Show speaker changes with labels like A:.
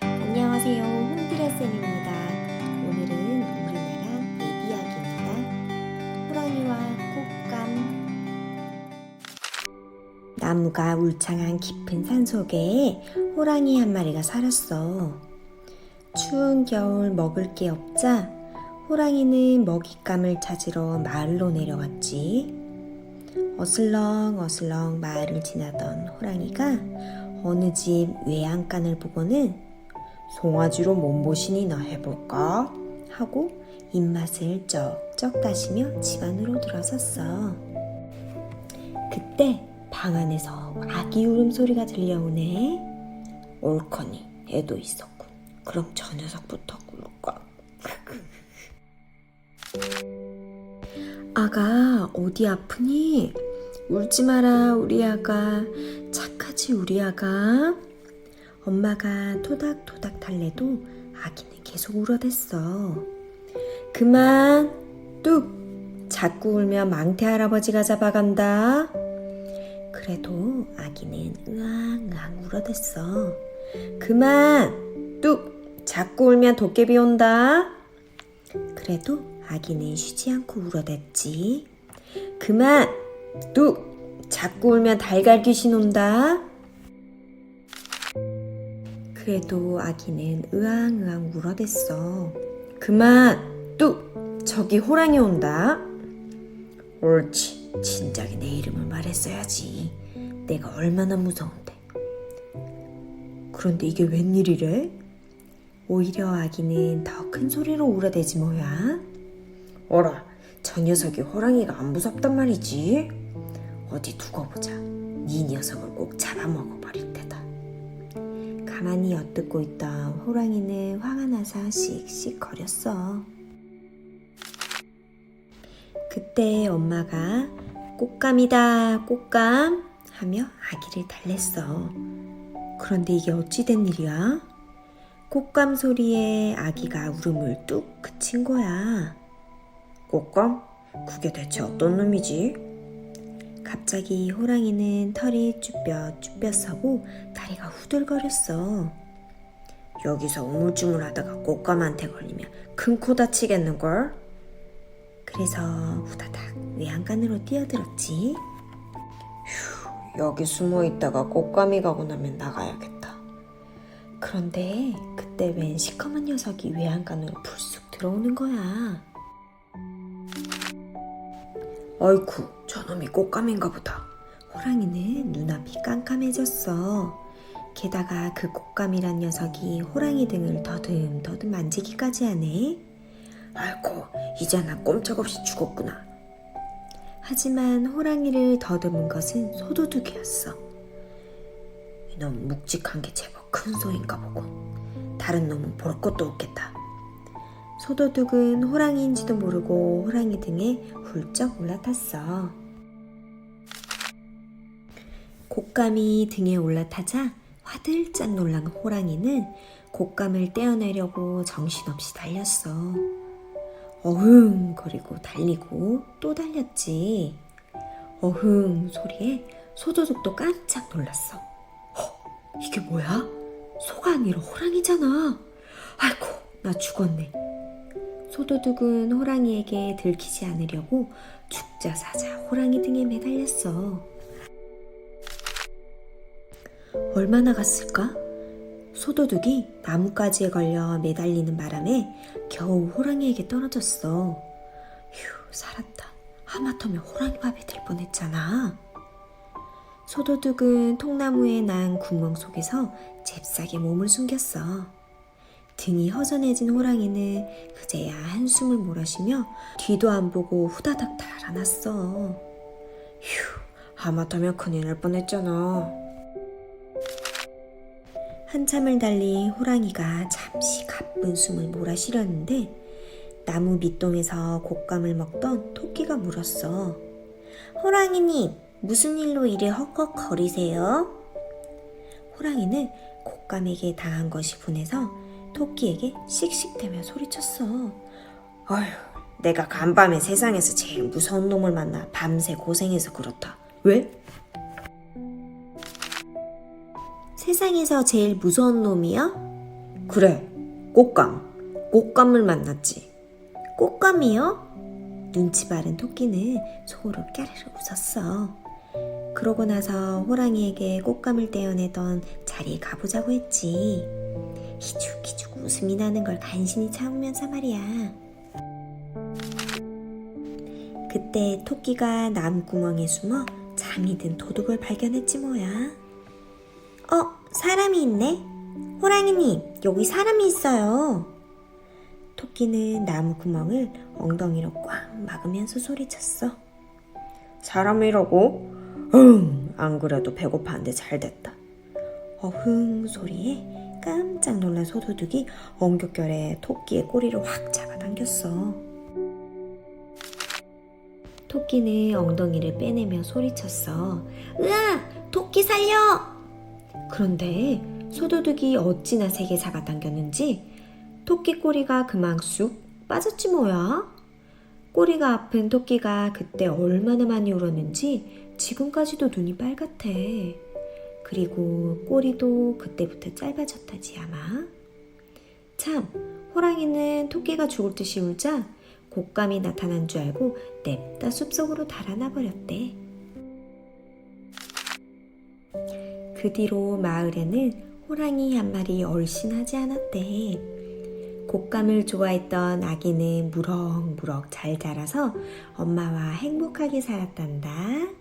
A: 안녕하세요. hun드레쌤입니다. 오늘은 우리나라 예비약입니다. 호랑이와 꽃감. 나무가 울창한 깊은 산 속에 호랑이 한 마리가 살았어. 추운 겨울 먹을 게 없자 호랑이는 먹잇감을 찾으러 마을로 내려왔지. 어슬렁 어슬렁 마을을 지나던 호랑이가 어느 집 외양간을 보고는 송아지로 몸보신이나 해볼까? 하고 입맛을 쩍쩍 다시며 집 안으로 들어섰어. 그때 방 안에서 아기 울음소리가 들려오네. 옳거니 애도 있었군. 그럼 저 녀석부터 꿀까? 아가 어디 아프니? 울지 마라 우리 아가. 착하지 우리 아가. 엄마가 토닥토닥 달래도 아기는 계속 울어댔어. 그만. 뚝. 자꾸 울면 망태 할아버지가 잡아간다. 그래도 아기는 으앙으앙 울어댔어. 그만. 뚝. 자꾸 울면 도깨비 온다. 그래도 아기는 쉬지 않고 울어댔지. 그만 뚝 자꾸 울면 달걀 귀신 온다 그래도 아기는 으앙으앙 울어댔어. 그만! 뚝! 저기 호랑이 온다. 옳지. 진작에 내 이름을 말했어야지. 내가 얼마나 무서운데. 그런데 이게 웬일이래? 오히려 아기는 더 큰 소리로 울어대지 뭐야. 어라, 저 녀석이 호랑이가 안 무섭단 말이지. 어디 두고 보자. 네 녀석을 꼭 잡아먹어 버릴 테다. 가만히 엿듣고 있던 호랑이는 화가 나서 씩씩 거렸어. 그때 엄마가 꽃감이다, 꽃감 하며 아기를 달랬어. 그런데 이게 어찌된 일이야? 꽃감 소리에 아기가 울음을 뚝 그친 거야. 꽃감? 그게 대체 어떤 놈이지? 갑자기 호랑이는 털이 쭈뼛 쭈뼛 서고 다리가 후들거렸어. 여기서 우물쭈물하다가 꽃감한테 걸리면 큰 코 다치겠는걸? 그래서 후다닥 외양간으로 뛰어들었지. 휴, 여기 숨어 있다가 꽃감이 가고 나면 나가야겠다. 그런데 그때 웬 시커먼 녀석이 외양간으로 불쑥 들어오는 거야. 어이쿠, 저놈이 꽃감인가 보다. 호랑이는 눈앞이 깜깜해졌어. 게다가 그 꽃감이란 녀석이 호랑이 등을 더듬더듬 만지기까지 하네. 아이고, 이제 나 꼼짝없이 죽었구나. 하지만 호랑이를 더듬은 것은 소도둑이었어. 이놈 묵직한 게 제법 큰 소인가 보고. 다른 놈은 볼 것도 없겠다. 소도둑은 호랑이인지도 모르고 호랑이 등에 훌쩍 올라탔어. 곶감이 등에 올라타자 화들짝 놀란 호랑이는 곶감을 떼어내려고 정신없이 달렸어. 어흥 거리고 달리고 또 달렸지. 어흥 소리에 소도둑도 깜짝 놀랐어. 어, 이게 뭐야? 소가 아니라 호랑이잖아. 아이고, 나 죽었네. 소도둑은 호랑이에게 들키지 않으려고 죽자 사자 호랑이 등에 매달렸어. 얼마나 갔을까? 소도둑이 나뭇가지에 걸려 매달리는 바람에 겨우 호랑이에게 떨어졌어. 휴, 살았다. 하마터면 호랑이 밥에 들 뻔했잖아. 소도둑은 통나무에 난 구멍 속에서 잽싸게 몸을 숨겼어. 등이 허전해진 호랑이는 그제야 한숨을 몰아쉬며 뒤도 안 보고 후다닥 달아났어. 휴, 하마터면 큰일 날 뻔했잖아. 한참을 달린 호랑이가 잠시 가쁜 숨을 몰아쉬렸는데 나무 밑동에서 곶감을 먹던 토끼가 물었어. 호랑이님, 무슨 일로 이리 헉헉 거리세요? 호랑이는 곶감에게 당한 것이 분해서 토끼에게 씩씩대며 소리쳤어. 어휴, 내가 간밤에 세상에서 제일 무서운 놈을 만나 밤새 고생해서 그렇다. 왜? 세상에서 제일 무서운 놈이요? 그래, 꽃감. 꽃감을 만났지. 꽃감이요? 눈치 바른 토끼는 속으로 까르르 웃었어. 그러고 나서 호랑이에게 꽃감을 떼어내던 자리에 가보자고 했지. 희죽희죽 웃음이 나는 걸 간신히 참으면서 말이야. 그때 토끼가 나무구멍에 숨어 잠이 든 도둑을 발견했지 뭐야. 어, 사람이 있네? 호랑이님, 여기 사람이 있어요. 토끼는 나무 구멍을 엉덩이로 꽉 막으면서 소리쳤어. 사람이라고? 응, 안 그래도 배고파한데 잘 됐다. 어흥 소리에 깜짝 놀란 소도둑이 엉겹결에 토끼의 꼬리를 확 잡아당겼어. 토끼는 엉덩이를 빼내며 소리쳤어. 으아! 토끼 살려! 그런데 소도둑이 어찌나 세게 잡아당겼는지 토끼 꼬리가 그만 쑥 빠졌지 뭐야. 꼬리가 아픈 토끼가 그때 얼마나 많이 울었는지 지금까지도 눈이 빨갛대. 그리고 꼬리도 그때부터 짧아졌다지 아마. 참, 호랑이는 토끼가 죽을 듯이 울자 곶감이 나타난 줄 알고 냅다 숲속으로 달아나 버렸대. 그 뒤로 마을에는 호랑이 한 마리 얼씬하지 않았대. 곶감을 좋아했던 아기는 무럭무럭 잘 자라서 엄마와 행복하게 살았단다.